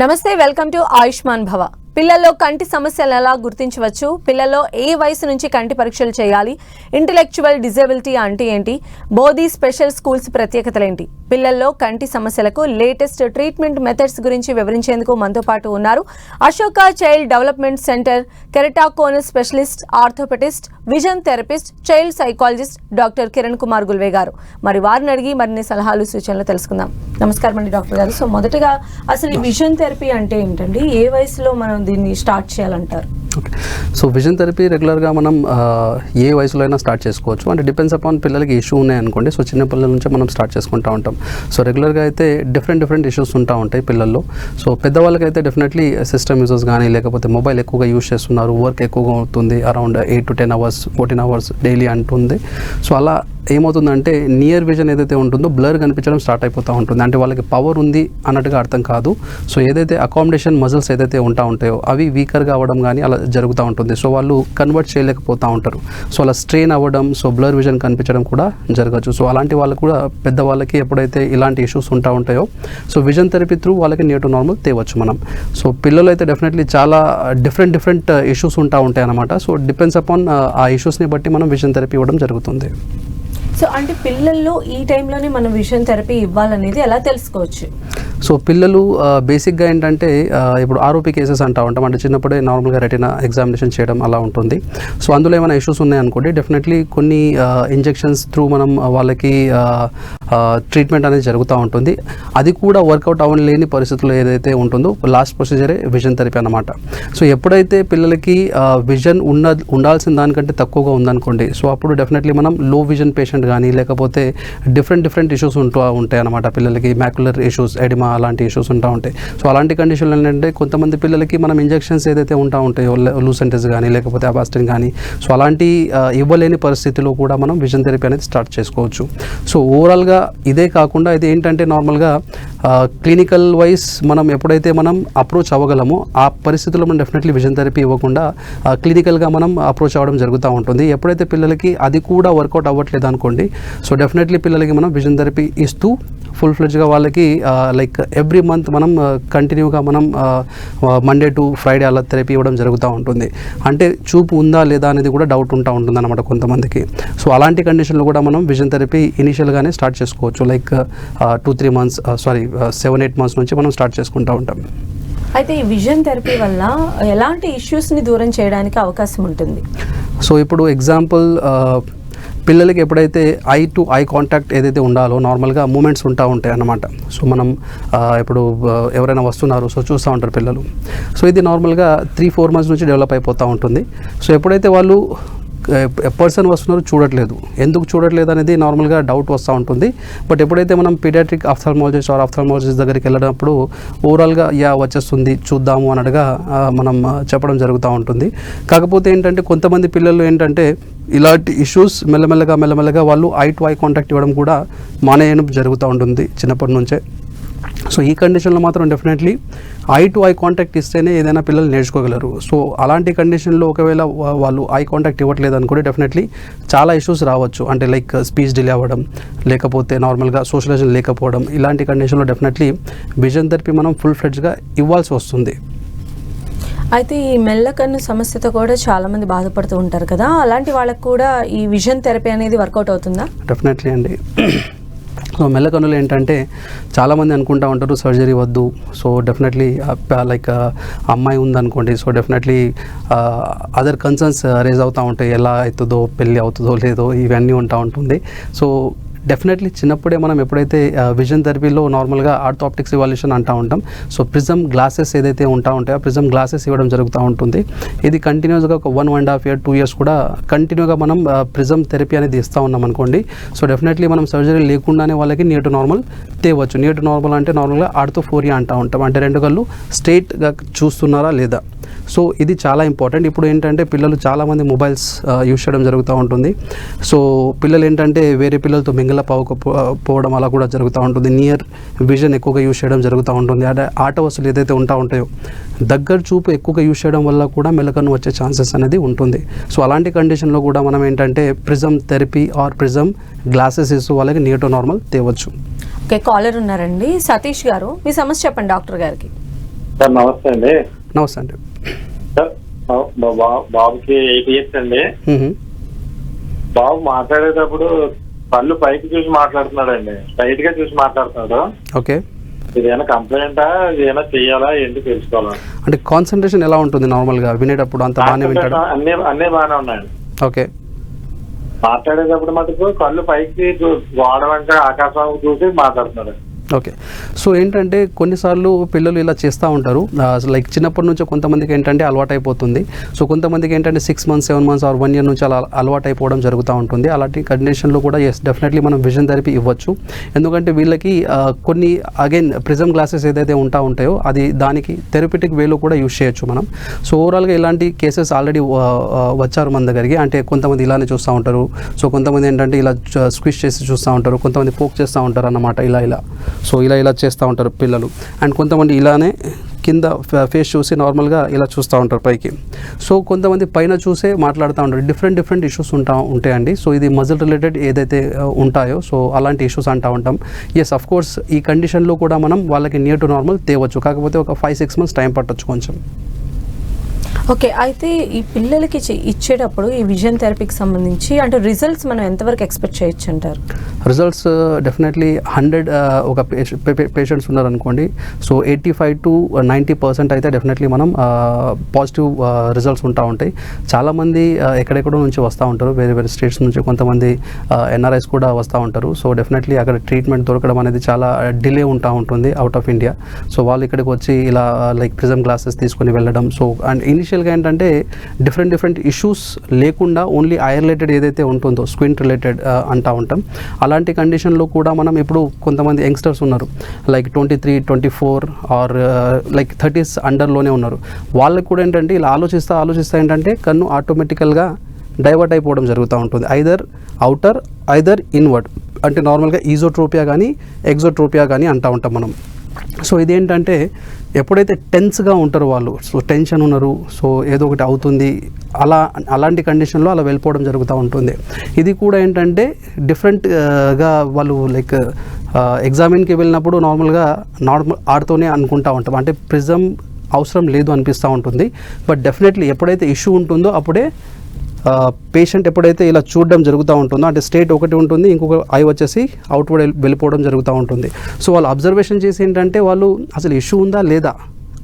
నమస్తే welcome to Ayushman భవ. పిల్లల్లో కంటి సమస్యలు ఎలా గుర్తించవచ్చు? పిల్లల్లో ఏ వయసు నుంచి కంటి పరీక్షలు చేయాలి? ఇంటలెక్చువల్ డిజబిలిటీ అంటే ఏంటి? బోధి స్పెషల్ స్కూల్స్ ప్రత్యేకతలేంటి పిల్లల్లో కంటి సమస్యలకు లేటెస్ట్ ట్రీట్మెంట్ మెథడ్స్ గురించి వివరించేందుకు మనతో పాటు ఉన్నారు Ashoka child development centre keratoconus specialist orthoptist vision therapist child psychologist doctor Kiran Kumar Gulve garu. మరి వారిని అడిగి మరిన్ని సలహాలు సూచనలు తెలుసుకుందాం. నమస్కారం అండి డాక్టర్ గారు. సో మొదటగా అసలు విజన్ థెరపీ అంటే ఏంటండి? ఏ వయసులో మనం దీన్ని స్టార్ట్ చేయాలంటారు? ఓకే సో విజన్ థెరపీ రెగ్యులర్గా మనం ఏ వయసులో అయినా స్టార్ట్ చేసుకోవచ్చు అంటే డిపెండ్స్ అపాన్ పిల్లలకి ఇష్యూ ఉన్నాయనుకోండి సో చిన్న పిల్లల నుంచే మనం స్టార్ట్ చేసుకుంటూ ఉంటాం. సో రెగ్యులర్గా అయితే డిఫరెంట్ డిఫరెంట్ ఇష్యూస్ ఉంటా ఉంటాయి పిల్లల్లో. సో పెద్దవాళ్ళకి అయితే డెఫినెట్లీ సిస్టమ్ యూజెస్ కానీ లేకపోతే మొబైల్ ఎక్కువగా యూస్ చేస్తున్నారు. వర్క్ ఎక్కువగా అవుతుంది. Around eight to ten hours fourteen hours daily అంటుంది. సో అలా ఏమవుతుందంటే నియర్ విజన్ ఏదైతే ఉంటుందో బ్లర్ కనిపించడం స్టార్ట్ అయిపోతూ ఉంటుంది. అంటే వాళ్ళకి పవర్ ఉంది అన్నట్టుగా అర్థం కాదు. సో ఏదైతే అకామిడేషన్ మజిల్స్ ఏదైతే ఉంటా ఉంటాయో అవి వీకర్గా అవ్వడం కానీ అలా జరుగుతూ ఉంటుంది. సో వాళ్ళు కన్వర్ట్ చేయలేకపోతూ ఉంటారు. సో అలా స్ట్రెయిన్ అవ్వడం సో బ్లర్ విజన్ కనిపించడం కూడా జరగచ్చు. సో అలాంటి వాళ్ళు కూడా పెద్దవాళ్ళకి ఎప్పుడైతే ఇలాంటి ఇష్యూస్ ఉంటా ఉంటాయో సో విజన్ థెరపీ త్రూ వాళ్ళకి నేటు టు నార్మల్ తేవచ్చు మనం. సో పిల్లలు అయితే డెఫినెట్లీ చాలా డిఫరెంట్ డిఫరెంట్ ఇష్యూస్ ఉంటా ఉంటాయి అన్నమాట సో డిపెండ్స్ అపాన్ uh, ఆ ఇష్యూస్ని బట్టి మనం విజన్ థెరపీ ఇవ్వడం జరుగుతుంది. సో అంటే పిల్లల్లో ఈ టైంలోనే మనం విజన్ థెరపీ ఇవ్వాలనేది ఎలా తెలుసుకోవచ్చు? సో పిల్లలు బేసిక్గా ఏంటంటే ఇప్పుడు ఆరోపీ కేసెస్ అంటా ఉంటాం. అంటే చిన్నప్పుడే నార్మల్గా రెటినా ఎగ్జామినేషన్ చేయడం అలా ఉంటుంది. సో అందులో ఏమైనా ఇష్యూస్ ఉన్నాయనుకోండి డెఫినెట్లీ కొన్ని ఇంజెక్షన్స్ త్రూ మనం వాళ్ళకి ట్రీట్మెంట్ అనేది జరుగుతూ ఉంటుంది. అది కూడా వర్కౌట్ అవ్వలేని పరిస్థితుల్లో ఏదైతే ఉంటుందో లాస్ట్ ప్రొసీజరే విజన్ థెరపీ అనమాట సో ఎప్పుడైతే పిల్లలకి విజన్ ఉన్న ఉండాల్సిన దానికంటే తక్కువగా ఉందనుకోండి సో అప్పుడు డెఫినెట్లీ మనం లో విజన్ పేషెంట్ కానీ లేకపోతే డిఫరెంట్ డిఫరెంట్ ఇష్యూస్ ఉంటూ ఉంటాయి అనమాట పిల్లలకి మ్యాకులర్ ఇష్యూస్ ఎడిమా అలాంటి ఇష్యూస్ ఉంటా ఉంటాయి. సో అలాంటి కండిషన్లు ఏంటంటే కొంతమంది పిల్లలకి మనం ఇంజెక్షన్స్ ఏదైతే ఉంటా ఉంటాయో లూసెంటెస్ కానీ లేకపోతే అబాస్టిన్ కానీ సో అలాంటి ఇవ్వలేని పరిస్థితిలో కూడా మనం విజన్ థెరపీ అనేది స్టార్ట్ చేసుకోవచ్చు. సో ఓవరాల్గా ఇదే కాకుండా ఇది ఏంటంటే నార్మల్గా క్లినికల్ వైజ్ మనం ఎప్పుడైతే మనం అప్రోచ్ అవ్వగలమో ఆ పరిస్థితుల్లో మనం డెఫినెట్లీ విజన్ థెరపీ ఇవ్వకుండా క్లినికల్గా మనం అప్రోచ్ అవ్వడం జరుగుతూ ఉంటుంది. ఎప్పుడైతే పిల్లలకి అది కూడా వర్కౌట్ అవ్వట్లేదు అనుకోండి సో డెఫినెట్లీ పిల్లలకి మనం విజన్ థెరపీ ఇస్తూ ఫుల్ ఫ్లెడ్జ్గా వాళ్ళకి లైక్ ఎవ్రీ మంత్ మనం కంటిన్యూగా మనం మండే టు ఫ్రైడే అలా థెరపీ ఇవ్వడం జరుగుతూ ఉంటుంది. అంటే చూపు ఉందా లేదా అనేది కూడా డౌట్ ఉంటా ఉంటుంది అనమాట కొంతమందికి. సో అలాంటి కండిషన్లో కూడా మనం విజన్ థెరపీ ఇనిషియల్గానే స్టార్ట్ చేసుకోవచ్చు. Like two three months sorry seven eight months నుంచి మనం స్టార్ట్ చేసుకుంటూ ఉంటాం. అయితే ఈ విజన్ థెరపీ వల్ల ఎలాంటి ఇష్యూస్ని దూరం చేయడానికి అవకాశం ఉంటుంది? సో ఇప్పుడు ఎగ్జాంపుల్ పిల్లలకి ఎప్పుడైతే ఐ టు ఐ కాంటాక్ట్ ఏదైతే ఉండాలో నార్మల్గా మూమెంట్స్ ఉంటా ఉంటాయి అన్నమాట. సో మనం ఇప్పుడు ఎవరైనా వస్తున్నారు సో చూస్తూ ఉంటారు పిల్లలు. సో ఇది నార్మల్గా త్రీ ఫోర్ మంత్స్ నుంచి డెవలప్ అయిపోతూ ఉంటుంది. సో ఎప్పుడైతే వాళ్ళు పర్సన్ వస్తున్నారు చూడట్లేదు. ఎందుకు చూడట్లేదు అనేది నార్మల్గా డౌట్ వస్తూ ఉంటుంది. బట్ ఎప్పుడైతే మనం పీడియాట్రిక్ ఆఫ్థల్మాలజిస్ట్ ఆర్ ఆఫ్థల్మాలజిస్ట్ దగ్గరికి వెళ్ళినప్పుడు ఓవరాల్గా యా వచ్చేస్తుంది చూద్దాము అన్నట్టుగా మనం చెప్పడం జరుగుతూ ఉంటుంది. కాకపోతే ఏంటంటే కొంతమంది పిల్లలు ఏంటంటే ఇలాంటి ఇష్యూస్ మెల్లమెల్లగా మెల్లమెల్లగా వాళ్ళు ఐ టు ఐ కాంటాక్ట్ ఇవ్వడం కూడా మానేయడం జరుగుతూ ఉంటుంది చిన్నప్పటి నుంచే. సో ఈ కండిషన్లో మాత్రం definitely eye to eye contact ఇస్తేనే ఏదైనా పిల్లలు నేర్చుకోగలరు. సో అలాంటి కండిషన్లో ఒకవేళ వాళ్ళు ఐ కాంటాక్ట్ ఇవ్వట్లేదు అనుకుంటే డెఫినెట్లీ చాలా ఇష్యూస్ రావచ్చు. అంటే లైక్ స్పీచ్ డిలే అవ్వడం లేకపోతే నార్మల్గా సోషలైజేషన్ లేకపోవడం ఇలాంటి కండిషన్లో డెఫినెట్లీ విజన్ థెరపీ మనం ఫుల్ ఫ్లెడ్జ్గా ఇవ్వాల్సి వస్తుంది. అయితే ఈ మెల్లకన్ను సమస్యతో కూడా చాలా మంది బాధపడుతూ ఉంటారు కదా. అలాంటి వాళ్ళకు కూడా ఈ విజన్ థెరపీ అనేది వర్కౌట్ అవుతుందా? డెఫినెట్లీ అండి. సో మెల్లకన్నులు ఏంటంటే చాలామంది అనుకుంటా ఉంటారు సర్జరీ వద్దు. సో డెఫినెట్లీ లైక్ అమ్మాయి ఉందనుకోండి so definitely other concerns raise అవుతూ ఉంటాయి. ఎలా అవుతుందో పెళ్ళి అవుతుందో లేదో ఇవన్నీ ఉంటా ఉంటుంది సో డెఫినెట్లీ చిన్నప్పుడే మనం ఎప్పుడైతే విజన్ థెరపీలో నార్మల్గా ఆర్థోప్టిక్స్ ఇవాల్యూషన్ అంటూ ఉంటాం. సో ప్రిజమ్ గ్లాసెస్ ఏదైతే ఉంటా ఉంటాయో ప్రిజమ్ గ్లాసెస్ ఇవ్వడం జరుగుతూ ఉంటుంది. ఇది కంటిన్యూస్గా ఒక one one half year two years కూడా కంటిన్యూగా మనం ప్రిజమ్ థెరపీ అనేది ఇస్తూ ఉన్నాం అనుకోండి. సో డెఫినెట్లీ మనం సర్జరీ లేకుండానే వాళ్ళకి నియర్ టు నార్మల్ తేవచ్చు. నియర్ టు నార్మల్ అంటే నార్మల్గా ఆర్థోఫోరియా అంటూ ఉంటాం. అంటే రెండు కళ్ళు స్ట్రైట్గా చూస్తున్నారా లేదా? సో ఇది చాలా ఇంపార్టెంట్ ఇప్పుడు ఏంటంటే పిల్లలు చాలామంది మొబైల్స్ యూస్ చేయడం జరుగుతూ ఉంటుంది. సో పిల్లలు ఏంటంటే వేరే పిల్లలతో మింగలప్ అవ్వకపోవడం అలా కూడా జరుగుతూ ఉంటుంది. నియర్ విజన్ ఎక్కువగా యూస్ చేయడం జరుగుతూ ఉంటుంది. అంటే ఆట వస్తువులు ఏదైతే ఉంటా ఉంటాయో దగ్గర చూపు ఎక్కువగా యూస్ చేయడం వల్ల కూడా మెలకన్ను వచ్చే ఛాన్సెస్ అనేది ఉంటుంది. సో అలాంటి కండిషన్లో కూడా మనం ఏంటంటే prism therapy or prism glasses ఇస్తూ వాళ్ళకి నియర్ టు నార్మల్ తేవచ్చు. ఓకే కాలర్ ఉన్నారండి. సతీష్ గారు మీ సమస్య చెప్పండి డాక్టర్ గారికి. సార్ నమస్తే అండి. నమస్తే అండి. బాబుకి ఎయిట్ ఇయర్స్ అండి. బాబు మాట్లాడేటప్పుడు పళ్ళు పైకి చూసి మాట్లాడుతున్నాడండి. స్ట్రైట్గా చూసి మాట్లాడుతున్నాడు. ఓకే. ఇదేమైనా కంప్లైంటా? ఇదేమైనా చెయ్యాలా? ఏంటి తెలుసుకోవాలా? అంటే కాన్సన్ట్రేషన్ ఎలా ఉంటుంది నార్మల్గా? వినేటప్పుడు అంత బాగానే వింటాడు? అన్ని అన్ని బాగానే ఉన్నాయండి. ఓకే. మాట్లాడేటప్పుడు మటుకు కళ్ళు పైకి గోడ వెంట ఆకాశం చూసి మాట్లాడుతున్నాడు. ఓకే సో ఏంటంటే కొన్నిసార్లు పిల్లలు ఇలా చేస్తూ ఉంటారు. లైక్ చిన్నప్పటి నుంచి కొంతమందికి ఏంటంటే అలవాటు అయిపోతుంది సో కొంతమందికి ఏంటంటే six months seven months or one year నుంచి అలా అలవాటు అయిపోవడం జరుగుతూ ఉంటుంది. అలాంటి కండిషన్లో కూడా ఎస్ డెఫినెట్లీ మనం విజన్ థెరపీ ఇవ్వచ్చు. ఎందుకంటే వీళ్ళకి కొన్ని అగైన్ ప్రిజమ్ గ్లాసెస్ ఏదైతే ఉంటా ఉంటాయో అది దానికి థెరపటిక్ వేలో కూడా యూస్ చేయొచ్చు మనం. సో ఓవరాల్గా ఇలాంటి కేసెస్ ఆల్రెడీ వచ్చారు మన దగ్గరికి. అంటే కొంతమంది ఇలానే చూస్తూ ఉంటారు. సో కొంతమంది ఏంటంటే ఇలా స్క్విష్ చేసి చూస్తూ ఉంటారు. కొంతమంది పోక్ చేస్తూ ఉంటారు అన్నమాట ఇలా ఇలా. సో ఇలా ఇలా చేస్తూ ఉంటారు పిల్లలు. అండ్ కొంతమంది ఇలానే కింద ఫేస్ చూసి నార్మల్గా ఇలా చూస్తూ ఉంటారు పైకి. సో కొంతమంది పైన చూసే మాట్లాడుతూ ఉంటారు. డిఫరెంట్ డిఫరెంట్ ఇష్యూస్ ఉంటా ఉంటాయండి. సో ఇది మజిల్ రిలేటెడ్ ఏదైతే uh, ఉంటాయో సో అలాంటి ఇష్యూస్ అంటూ ఉంటాం. ఎస్ అఫ్ కోర్స్ ఈ కండిషన్లో కూడా మనం వాళ్ళకి నియర్ టు నార్మల్ తేవచ్చు. కాకపోతే ఒక ఫైవ్ సిక్స్ మంత్స్ టైం పట్టొచ్చు కొంచెం. ఓకే అయితే ఈ పిల్లలకి ఇచ్చేటప్పుడు ఈ విజన్ థెరపీకి సంబంధించి అంటే రిజల్ట్స్ మనం ఎంతవరకు ఎక్స్పెక్ట్ చేయొచ్చు అంటారు? Results uh, definitely hundred uh, ఒక పేషెంట్స్ ఉన్నారనుకోండి. So eighty five to ninety percent అయితే డెఫినెట్లీ మనం uh, పాజిటివ్ రిజల్ట్స్ ఉంటా ఉంటాయి. చాలామంది ఎక్కడెక్కడో నుంచి వస్తూ ఉంటారు. వేరే వేరే స్టేట్స్ నుంచి కొంతమంది ఎన్ఆర్ఐస్ కూడా వస్తూ ఉంటారు. సో డెఫినెట్లీ అక్కడ ట్రీట్మెంట్ దొరకడం అనేది చాలా డిలే ఉంటా ఉంటుంది అవుట్ ఆఫ్ ఇండియా. సో వాళ్ళు ఇక్కడికి వచ్చి ఇలా లైక్ ప్రిజమ్ గ్లాసెస్ తీసుకొని వెళ్ళడం. సో అండ్ ఇనిషియల్గా ఏంటంటే డిఫరెంట్ డిఫరెంట్ ఇష్యూస్ లేకుండా ఓన్లీ ఐ రిలేటెడ్ ఏదైతే ఉంటుందో స్క్విన్ రిలేటెడ్ uh, అంటా ఉంటాం. అలాంటి కండిషన్లో కూడా మనం ఇప్పుడు కొంతమంది యంగ్స్టర్స్ ఉన్నారు. Like twenty three twenty four or like thirties అండర్లోనే ఉన్నారు. వాళ్ళకి కూడా ఏంటంటే ఇలా ఆలోచిస్తూ ఆలోచిస్తా ఏంటంటే కన్ను ఆటోమేటికల్గా డైవర్ట్ అయిపోవడం జరుగుతూ ఉంటుంది. ఐదర్ అవుటర్ ఐదర్ ఇన్వర్డ్ అంటే నార్మల్గా ఈజోట్రోపియా కానీ ఎగ్జోట్రోపియా కానీ అంటూ ఉంటాం మనం. సో ఇదేంటంటే ఎప్పుడైతే టెన్స్గా ఉంటారో వాళ్ళు సో టెన్షన్ ఉన్నారు సో ఏదో ఒకటి అవుతుంది అలా అలాంటి కండిషన్లో అలా వెళ్ళిపోవడం జరుగుతూ ఉంటుంది. ఇది కూడా ఏంటంటే డిఫరెంట్గా వాళ్ళు లైక్ ఎగ్జామిన్కి వెళ్ళినప్పుడు నార్మల్గా నార్మల్ ఆడుతూనే అనుకుంటా ఉంటాం. అంటే ప్రిజమ్ అవసరం లేదు అనిపిస్తూ ఉంటుంది. బట్ డెఫినెట్లీ ఎప్పుడైతే ఇష్యూ ఉంటుందో అప్పుడే పేషెంట్ ఎప్పుడైతే ఇలా చూడడం జరుగుతూ ఉంటుందో అంటే స్టేట్ ఒకటి ఉంటుంది ఇంకొక ఐ వచ్చేసి అవుట్వర్డ్ వెళ్ళిపోవడం జరుగుతూ ఉంటుంది. సో వాళ్ళు అబ్జర్వేషన్ చేసి ఏంటంటే వాళ్ళు అసలు ఇష్యూ ఉందా లేదా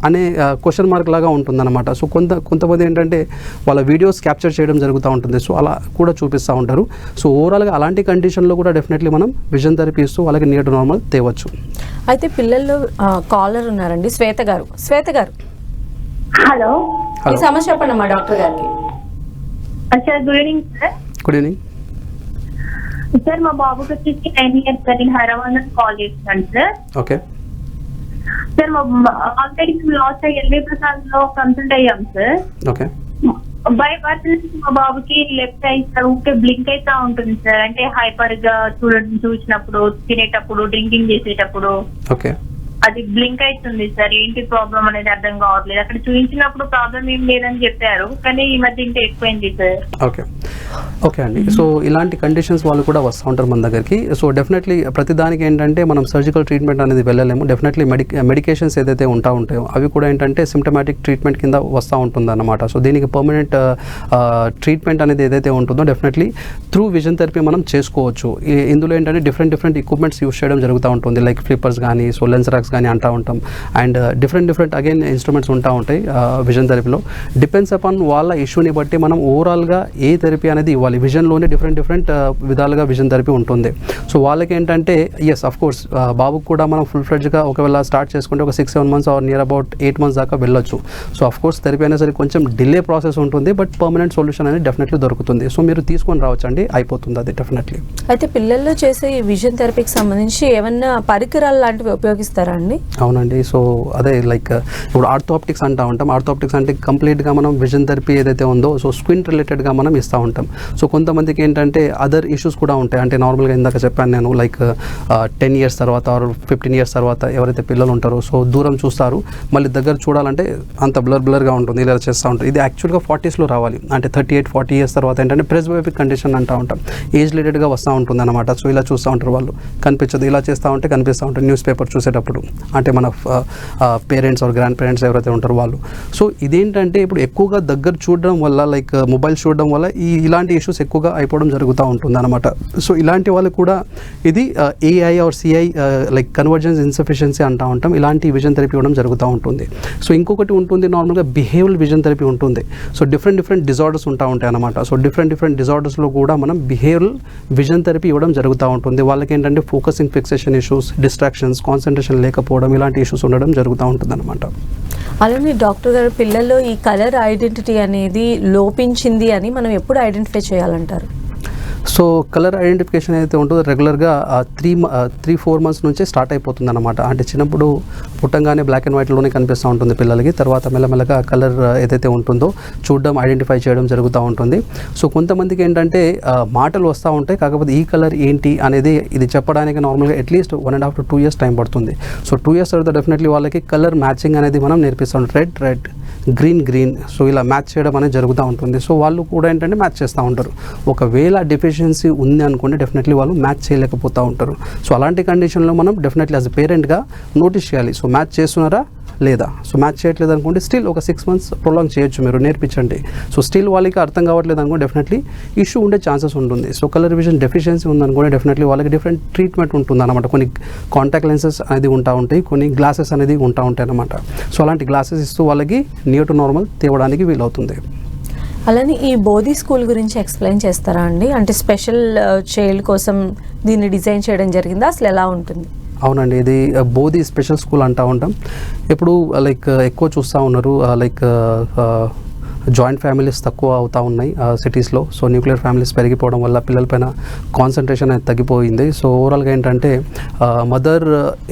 అనే క్వశ్చన్ మార్క్ లాగా ఉంటుందన్నమాట. సో కొంత కొంతమంది ఏంటంటే వాళ్ళ వీడియోస్ క్యాప్చర్ చేయడం జరుగుతూ ఉంటుంది. సో అలా కూడా చూపిస్తూ ఉంటారు. సో ఓవరాల్గా అలాంటి కండిషన్లో కూడా డెఫినెట్లీ మనం విజన్ థెరపీ ఇస్తూ వాళ్ళకి నియర్ టు నార్మల్ తేవచ్చు. అయితే పిల్లల్లో కాలర్ ఉన్నారండి. శ్వేత గారు. శ్వేత గారు. హలో. ఈ సమస్య చెప్పండి అమ్మా డాక్టర్ గారికి. Sir good evening sir good evening sir మా బాబుకి వచ్చేసి నైన్ ఇయర్స్ సార్ నేను హైదరాబాద్ కాల్ చేస్తున్నాను సార్ ఓకే సార్ మా ఆల్రెడీ లాస్ట్ ఎల్వి ప్రసాద్లో కన్సల్ట్ అయ్యాం సార్ ఓకే బై బర్త్ మా బాబుకి లెఫ్ట్ ఐ ఊకే బ్లింక్ అయితా ఉంటుంది సార్ అంటే హైపర్గా చూడడం చూసినప్పుడు తినేటప్పుడు డ్రింకింగ్ చేసేటప్పుడు. ఓకే అది బ్లింక్ అవుతుంది సార్. ఏంటి ప్రాబ్లం అనేది అర్థం కావట్లేదు. అక్కడ చూపించినప్పుడు ప్రాబ్లం ఏం లేదని చెప్పారు. కానీ ఈ మధ్య ఇంకా ఎక్కువైంది సార్. ఓకే. ఓకే అండి. సో ఇలాంటి కండిషన్స్ వాళ్ళు కూడా వస్తూ ఉంటారు మన దగ్గరికి. సో డెఫినెట్లీ ప్రతిదానికి ఏంటంటే మనం సర్జికల్ ట్రీట్మెంట్ అనేది వెళ్ళలేము. డెఫినెట్లీ మెడి మెడికేషన్స్ ఏదైతే ఉంటా ఉంటాయో అవి కూడా ఏంటంటే సిమ్టమాటిక్ ట్రీట్మెంట్ కింద వస్తూ ఉంటుందన్నమాట. సో దీనికి పర్మనెంట్ ట్రీట్మెంట్ అనేది ఏదైతే ఉంటుందో డెఫినెట్లీ త్రూ విజన్ థెరపీ మనం చేసుకోవచ్చు. ఇందులో ఏంటంటే డిఫరెంట్ డిఫరెంట్ ఎక్విప్మెంట్స్ యూస్ చేయడం జరుగుతూ ఉంటుంది. లైక్ ఫ్లిప్పర్స్ కానీ సో లెన్స్ రాక్స్ కానీ అంటూ ఉంటాం. And different different again instruments ఉంటా ఉంటాయి విజన్ థెరపీలో. డిపెండ్స్ అపాన్ వాళ్ళ ఇష్యూని బట్టి మనం ఓవరాల్గా ఏ థెరపీ అనేది ఇవ్వాలి. విజన్లోనే డిఫరెంట్ డిఫరెంట్ విధాలుగా విజన్ థెరపీ ఉంటుంది. సో వాళ్ళకి ఏంటంటే ఎస్ అఫ్ కోర్స్ బాబుకు కూడా మనం ఫుల్ ఫ్లెడ్జ్గా ఒకవేళ స్టార్ట్ చేసుకుంటే ఒక six seven months or near about eight months దాకా వెళ్ళొచ్చు. సో అఫ్ కోర్స్ థెరపీ అయినా సరే కొంచెం డిలే ప్రాసెస్ ఉంటుంది బట్ పర్మనెంట్ సొల్యూషన్ అనేది డెఫినెట్లీ దొరుకుతుంది. సో మీరు తీసుకొని రావచ్చు అండి అయిపోతుంది అది డెఫినెట్లీ అయితే పిల్లల్లో చేసే ఈ విజన్ థెరపీకి సంబంధించి ఏమన్నా పరికరాలు లాంటివి ఉపయోగిస్తారా అండి. అవునండి. సో అదే లైక్ ఇప్పుడు ఆర్థోప్టిక్స్ అంటా ఉంటాం. ఆర్థోప్టిక్స్ అంటే కంప్లీట్గా మనం విజన్ థెరపీ ఏదైతే ఉందో సో స్క్రీన్ రిలేటెడ్గా మనం ఇస్తూ ఉంటాం. సో కొంతమందికి ఏంటంటే అదర్ ఇష్యూస్ కూడా ఉంటాయి. అంటే నార్మల్గా ఇందాక చెప్పాను నేను లైక్ టెన్ ఇయర్స్ తర్వాత ఆర్ ఫిఫ్టీన్ ఇయర్స్ తర్వాత ఎవరైతే పిల్లలు ఉంటారో సో దూరం చూస్తారు. మళ్ళీ దగ్గర చూడాలంటే అంత బ్లర్ బ్లర్గా ఉంటుంది ఇలా చేస్తూ ఉంటారు. ఇది యాక్చువల్గా ఫార్టీస్లో రావాలి. అంటే థర్టీ ఎయిట్ ఫార్టీ ఇయర్స్ తర్వాత ఏంటంటే ప్రెస్బయోపిక్ కండిషన్ అంటూ ఉంటాం. ఏజ్ రిలేటెడ్గా వస్తూ ఉంటుంది అనమాట సో ఇలా చూస్తూ ఉంటారు వాళ్ళు. కనిపించదు ఇలా చేస్తూ ఉంటే కనిపిస్తూ ఉంటారు. న్యూస్ పేపర్ చూసేటప్పుడు. అంటే మన పేరెంట్స్ ఆర్ గ్రాండ్ పేరెంట్స్ ఎవరైతే ఉంటారో వాళ్ళు. సో ఇదేంటంటే ఇప్పుడు ఎక్కువగా దగ్గర చూడడం వల్ల లైక్ మొబైల్ చూడడం వల్ల ఈ ఇలాంటి ఇష్యూస్ ఎక్కువగా అయిపోవడం జరుగుతూ ఉంటుంది అనమాట సో ఇలాంటి వాళ్ళు కూడా ఇది AI or CI like convergence insufficiency అంటూ ఉంటాం. ఇలాంటి విజన్ థెరపీ ఇవ్వడం జరుగుతూ ఉంటుంది. సో ఇంకొకటి ఉంటుంది నార్మల్గా బిహేవియల్ విజన్ థెరపీ ఉంటుంది. సో డిఫరెంట్ డిఫరెంట్ డిజార్డర్స్ ఉంటా ఉంటాయి అనమాట సో డిఫరెంట్ డిఫరెంట్ డిజార్డర్స్లో కూడా మనం బిహేవియల్ విజన్ థెరపీ ఇవ్వడం జరుగుతూ ఉంటుంది. వాళ్ళకి ఏంటంటే focusing fixation issues distractions concentration లేకపోవడం ఇలాంటి ఇష్యూస్ ఉండడం జరుగుతూ ఉంటుంది అనమాట అలానే డాక్టర్ గారు పిల్లల్లో ఈ కలర్ ఐడెంటిటీ అనేది లోపించింది అని మనం ఎప్పుడు ఐడెంటిఫై చేయాలంటారు? సో కలర్ ఐడెంటిఫికేషన్ అయితే ఉంటుందో రెగ్యులర్గా త్రీ త్రీ ఫోర్ మంత్స్ నుంచే స్టార్ట్ అయిపోతుంది అనమాట అంటే చిన్నప్పుడు పుట్టంగానే బ్లాక్ అండ్ వైట్లోనే కనిపిస్తూ ఉంటుంది పిల్లలకి. తర్వాత మెల్లమెల్లగా కలర్ ఏదైతే ఉంటుందో చూడడం ఐడెంటిఫై చేయడం జరుగుతూ ఉంటుంది. సో కొంతమందికి ఏంటంటే మాటలు వస్తూ ఉంటాయి. కాకపోతే ఈ కలర్ ఏంటి అనేది ఇది చెప్పడానికి నార్మల్గా at least one and half to two years time పడుతుంది. సో టూ ఇయర్స్ తర్వాత డెఫినెట్లీ వాళ్ళకి కలర్ మ్యాచింగ్ అనేది మనం నేర్పిస్తాం. Red red green green so ఇలా మ్యాచ్ చేయడం అనేది జరుగుతూ ఉంటుంది. సో వాళ్ళు కూడా ఏంటంటే మ్యాచ్ చేస్తూ ఉంటారు. ఒకవేళ డెఫిషియన్సీ ఉంది అనుకోండి డెఫినెట్లీ వాళ్ళు మ్యాచ్ చేయలేకపోతూ ఉంటారు. సో అలాంటి కండిషన్లో మనం డెఫినెట్లీ యాజ్ పేరెంట్గా నోటీస్ చేయాలి. సో మ్యాచ్ చేస్తున్నారా లేదా? సో మ్యాచ్ చేయట్లేదు అనుకోండి స్టిల్ ఒక సిక్స్ మంత్స్ ప్రొలాంగ్ చేయొచ్చు మీరు నేర్పించండి. సో స్టిల్ వాళ్ళకి అర్థం కావట్లేదు అనుకోండి డెఫినెట్లీ ఇష్యూ ఉండే ఛాన్సెస్ ఉంటుంది. సో కలర్ విజన్ డెఫిషియన్సీ ఉందనుకోండి డెఫినెట్లీ వాళ్ళకి డిఫరెంట్ ట్రీట్మెంట్ ఉంటుంది అనమాట కొన్ని కాంటాక్ట్ లెన్సెస్ అనేది ఉంటా ఉంటాయి కొన్ని గ్లాసెస్ అనేది ఉంటా ఉంటాయి అనమాట సో అలాంటి గ్లాసెస్ ఇస్తూ వాళ్ళకి నియర్ టు నార్మల్ తేవడానికి వీలవుతుంది. అలానే ఈ బోధి స్కూల్ గురించి ఎక్స్ప్లెయిన్ చేస్తారా అండి? అంటే స్పెషల్ చైల్డ్ కోసం దీన్ని డిజైన్ చేయడం జరిగిందా? అసలు ఎలా ఉంటుంది? అవునండి ఇది బోధి స్పెషల్ స్కూల్ అంటూ ఉంటాం. ఇప్పుడు లైక్ ఎక్కువ చూస్తూ ఉన్నారు. లైక్ జాయింట్ ఫ్యామిలీస్ తక్కువ అవుతూ ఉన్నాయి సిటీస్లో. సో న్యూక్లియర్ ఫ్యామిలీస్ పెరిగిపోవడం వల్ల పిల్లలపైన కాన్సన్ట్రేషన్ అనేది తగ్గిపోయింది. సో ఓవరాల్గా ఏంటంటే మదర్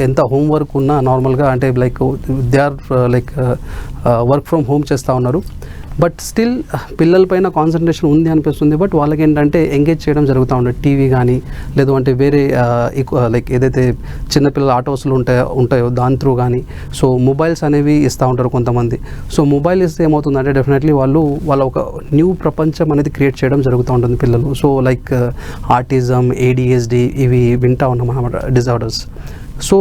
ఎంత హోంవర్క్ ఉన్నా నార్మల్గా అంటే like they are like work from home చేస్తూ ఉన్నారు. బట్ స్టిల్ పిల్లలపైన కాన్సన్ట్రేషన్ ఉంది అనిపిస్తుంది. బట్ వాళ్ళకి ఏంటంటే ఎంగేజ్ చేయడం జరుగుతూ ఉంటుంది టీవీ కానీ లేదు అంటే వేరే లైక్ ఏదైతే చిన్నపిల్లల ఆటోస్లు ఉంటాయో ఉంటాయో దాని త్రూ కానీ సో మొబైల్స్ అనేవి ఇస్తూ ఉంటారు కొంతమంది. సో మొబైల్ ఇస్తే ఏమవుతుందంటే డెఫినెట్లీ వాళ్ళు వాళ్ళ ఒక న్యూ ప్రపంచం అనేది క్రియేట్ చేయడం జరుగుతూ ఉంటుంది పిల్లలు. సో లైక్ ఆర్టిజం ఏడిఎస్డి ఇవి వింటా ఉన్నాం అన్నమాట డిజార్డర్స్. సో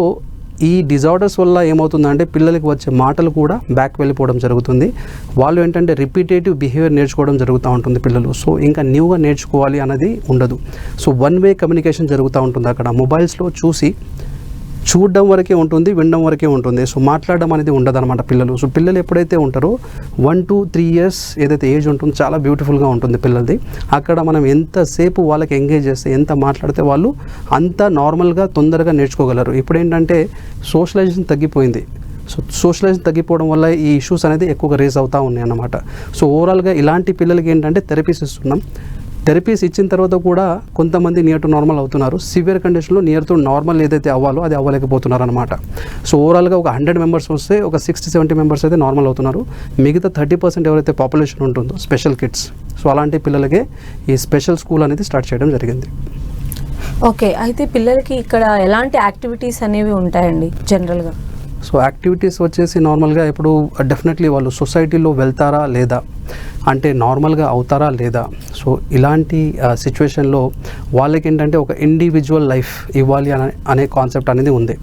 ఈ డిజార్డర్స్ వల్ల ఏమవుతుందంటే పిల్లలకి వచ్చే మాటలు కూడా బ్యాక్ వెళ్ళిపోవడం జరుగుతుంది. వాళ్ళు ఏంటంటే రిపీటేటివ్ బిహేవియర్ నేర్చుకోవడం జరుగుతూ ఉంటుంది పిల్లలు. సో ఇంకా న్యూగా నేర్చుకోవాలి అనేది ఉండదు. సో వన్ వే కమ్యూనికేషన్ జరుగుతూ ఉంటుంది అక్కడ. మొబైల్స్లో చూసి చూడడం వరకే ఉంటుంది వినడం వరకే ఉంటుంది. సో మాట్లాడడం అనేది ఉండదన్నమాట పిల్లలు. సో పిల్లలు ఎప్పుడైతే ఉంటారో వన్ టూ త్రీ ఇయర్స్ ఏదైతే ఏజ్ ఉంటుందో చాలా బ్యూటిఫుల్గా ఉంటుంది పిల్లలది. అక్కడ మనం ఎంతసేపు వాళ్ళకి ఎంగేజ్ చేస్తే ఎంత మాట్లాడితే వాళ్ళు అంత నార్మల్గా తొందరగా నేర్చుకోగలరు. ఇప్పుడు ఏంటంటే సోషలైజేషన్ తగ్గిపోయింది. సో సోషలైజేషన్ తగ్గిపోవడం వల్ల ఈ ఇష్యూస్ అనేది ఎక్కువగా రేస్ అవుతూ ఉన్నాయి అన్నమాట. సో ఓవరాల్గా ఇలాంటి పిల్లలకి ఏంటంటే థెరపీస్ ఇస్తున్నాం. థెరపీస్ ఇచ్చిన తర్వాత కూడా కొంతమంది నియర్ టు నార్మల్ అవుతున్నారు. సివియర్ కండిషన్లో నియర్ టు నార్మల్ ఏదైతే అవ్వాలో అది అవ్వలేకపోతున్నారు అనమాట సో ఓవరాల్గా ఒక హండ్రెడ్ మెంబర్స్ వస్తే ఒక సిక్స్టీ సెవెంటీ మెంబర్స్ అయితే నార్మల్ అవుతున్నారు. మిగతా థర్టీ పర్సెంట్ ఎవరైతే పాపులేషన్ ఉంటుందో స్పెషల్ కిడ్స్ సో అలాంటి పిల్లలకే ఈ స్పెషల్ స్కూల్ అనేది స్టార్ట్ చేయడం జరిగింది. ఓకే అయితే పిల్లలకి ఇక్కడ ఎలాంటి యాక్టివిటీస్ అనేవి ఉంటాయండి జనరల్గా సో యాక్టివిటీస్ వచ్చేసి నార్మల్గా ఇప్పుడు డెఫినెట్లీ వాళ్ళు సొసైటీలో వెళ్తారా లేదా? అంటే నార్మల్గా అవుతారా లేదా? సో ఇలాంటి సిచ్యువేషన్లో వాళ్ళకి ఏంటంటే ఒక ఇండివిజువల్ లైఫ్ ఇవ్వాలి అనే అనే కాన్సెప్ట్ అనేది ఉంది.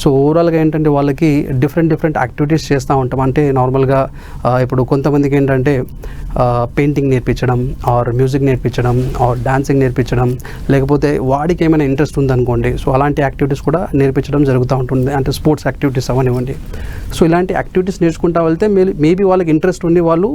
సో ఓవరాల్గా ఏంటంటే వాళ్ళకి డిఫరెంట్ డిఫరెంట్ యాక్టివిటీస్ చేస్తూ ఉంటాం. అంటే నార్మల్గా ఇప్పుడు కొంతమందికి ఏంటంటే పెయింటింగ్ నేర్పించడం ఆర్ మ్యూజిక్ నేర్పించడం ఆర్ డాన్సింగ్ నేర్పించడం లేకపోతే వాడికి ఏమైనా ఇంట్రెస్ట్ ఉందనుకోండి సో అలాంటి యాక్టివిటీస్ కూడా నేర్పించడం జరుగుతూ ఉంటుంది. అంటే స్పోర్ట్స్ యాక్టివిటీస్ అవనివ్వండి. సో ఇలాంటి యాక్టివిటీస్ నేర్చుకుంటా వెళ్తే మేబీ వాళ్ళకి ఇంట్రెస్ట్ ఉండి వాళ్ళు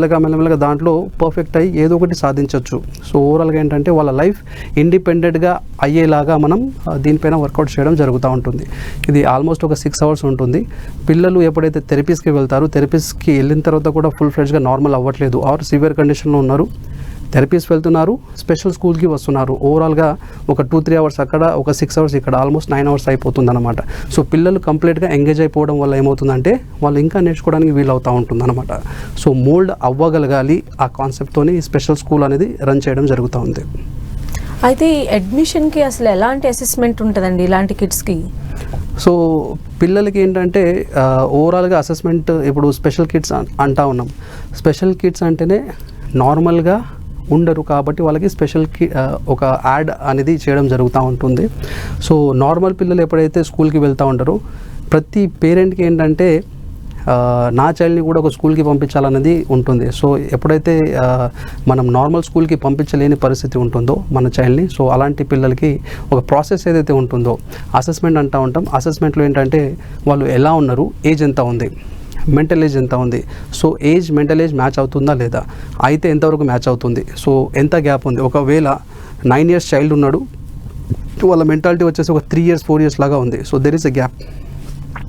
మెల్లమెల్లగా మెల్లమెల్లగా దాంట్లో పర్ఫెక్ట్ అయ్యి ఏదో ఒకటి సాధించవచ్చు సో ఓవరాల్గా ఏంటంటే వాళ్ళ లైఫ్ ఇండిపెండెంట్గా అయ్యేలాగా మనం దీనిపైన వర్కౌట్ చేయడం జరుగుతూ ఉంటుంది. ఇది ఆల్మోస్ట్ ఒక సిక్స్ అవర్స్ ఉంటుంది. పిల్లలు ఎప్పుడైతే థెరపీస్కి వెళ్తారో థెరపీస్కి వెళ్ళిన తర్వాత కూడా ఫుల్ ఫ్రెష్గా నార్మల్ అవ్వట్లేదు. ఆర్ సివియర్ కండిషన్లో ఉన్నారు. థెరపీస్ వెళ్తున్నారు స్పెషల్ స్కూల్కి వస్తున్నారు. ఓవరాల్గా ఒక టూ త్రీ అవర్స్ అక్కడ ఒక సిక్స్ అవర్స్ ఇక్కడ ఆల్మోస్ట్ నైన్ అవర్స్ అయిపోతుంది అనమాట సో పిల్లలు కంప్లీట్గా ఎంగేజ్ అయిపోవడం వల్ల ఏమవుతుందంటే వాళ్ళు ఇంకా నేర్చుకోవడానికి వీలవుతూ ఉంటుంది అనమాట సో మోల్డ్ అవ్వగలగాలి ఆ కాన్సెప్ట్తోని స్పెషల్ స్కూల్ అనేది రన్ చేయడం జరుగుతూ ఉంది. అయితే ఈ అడ్మిషన్కి అసలు ఎలాంటి అసెస్మెంట్ ఉంటుందండి ఇలాంటి కిడ్స్కి? సో పిల్లలకి ఏంటంటే ఓవరాల్గా అసెస్మెంట్ ఇప్పుడు స్పెషల్ కిడ్స్ అంటా ఉన్నాం. స్పెషల్ కిడ్స్ అంటేనే నార్మల్గా ఉండరు కాబట్టి వాళ్ళకి స్పెషల్ ఒక యాడ్ అనేది చేయడం జరుగుతూ ఉంటుంది. సో నార్మల్ పిల్లలు ఎప్పుడైతే స్కూల్కి వెళ్తూ ఉంటారో ప్రతి పేరెంట్కి ఏంటంటే నా చైల్డ్ని కూడా ఒక స్కూల్కి పంపించాలన్నది ఉంటుంది. సో ఎప్పుడైతే మనం నార్మల్ స్కూల్కి పంపించలేని పరిస్థితి ఉంటుందో మన చైల్డ్ని సో అలాంటి పిల్లలకి ఒక ప్రాసెస్ ఏదైతే ఉంటుందో అసెస్మెంట్ అంటూ ఉంటాం. అసెస్మెంట్లో ఏంటంటే వాళ్ళు ఎలా ఉన్నారు ఏజ్ ఎంత ఉంది. మెంటల్ ఏజ్ ఎంత ఉంది? So age mental age match అవుతుందా లేదా? అయితే ఎంతవరకు మ్యాచ్ అవుతుంది? సో ఎంత గ్యాప్ ఉంది? ఒకవేళ నైన్ ఇయర్స్ చైల్డ్ ఉన్నాడు వాళ్ళ మెంటాలిటీ వచ్చేసి ఒక త్రీ ఇయర్స్ ఫోర్ ఇయర్స్ లాగా ఉంది. So there is a gap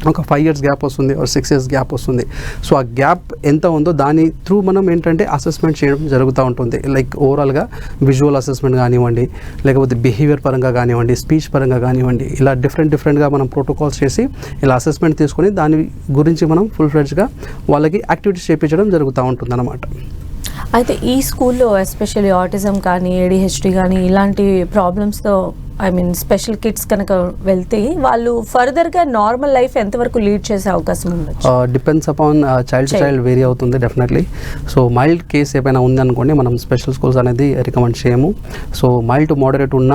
ఒక ఫైవ్ ఇయర్స్ గ్యాప్ వస్తుంది ఒక సిక్స్ ఇయర్స్ గ్యాప్ వస్తుంది. సో ఆ గ్యాప్ ఎంత ఉందో దాని త్రూ మనం ఏంటంటే అసెస్మెంట్ చేయడం జరుగుతూ ఉంటుంది. లైక్ ఓవరాల్గా విజువల్ అసెస్మెంట్ కానివ్వండి లేకపోతే బిహేవియర్ పరంగా కానివ్వండి స్పీచ్ పరంగా కానివ్వండి ఇలా డిఫరెంట్ డిఫరెంట్గా మనం ప్రోటోకాల్స్ చేసి ఇలా అసెస్మెంట్ తీసుకొని దాని గురించి మనం ఫుల్ ఫ్లెడ్జ్గా వాళ్ళకి యాక్టివిటీస్ చేయించడం జరుగుతూ ఉంటుంది అనమాట అయితే ఈ స్కూల్లో ఎస్పెషల్లీ ఆటిజం కానీ ఏడిహెచ్డి కానీ ఇలాంటి ప్రాబ్లమ్స్తో ఐ మీన్ స్పెషల్ కిడ్స్ కనుక వెళ్తే వాళ్ళు ఫర్దర్గా నార్మల్ లైఫ్ ఎంతవరకు లీడ్ చేసే అవకాశం ఉండొచ్చు? Depends upon child. Child. Vary అవుతుంది డెఫినెట్లీ. సో మైల్డ్ కేస్ ఏమైనా ఉందనుకోండి మనం స్పెషల్ స్కూల్స్ అనేది రికమెండ్ చేయము. సో మైల్డ్ టు మోడరేట్ ఉన్న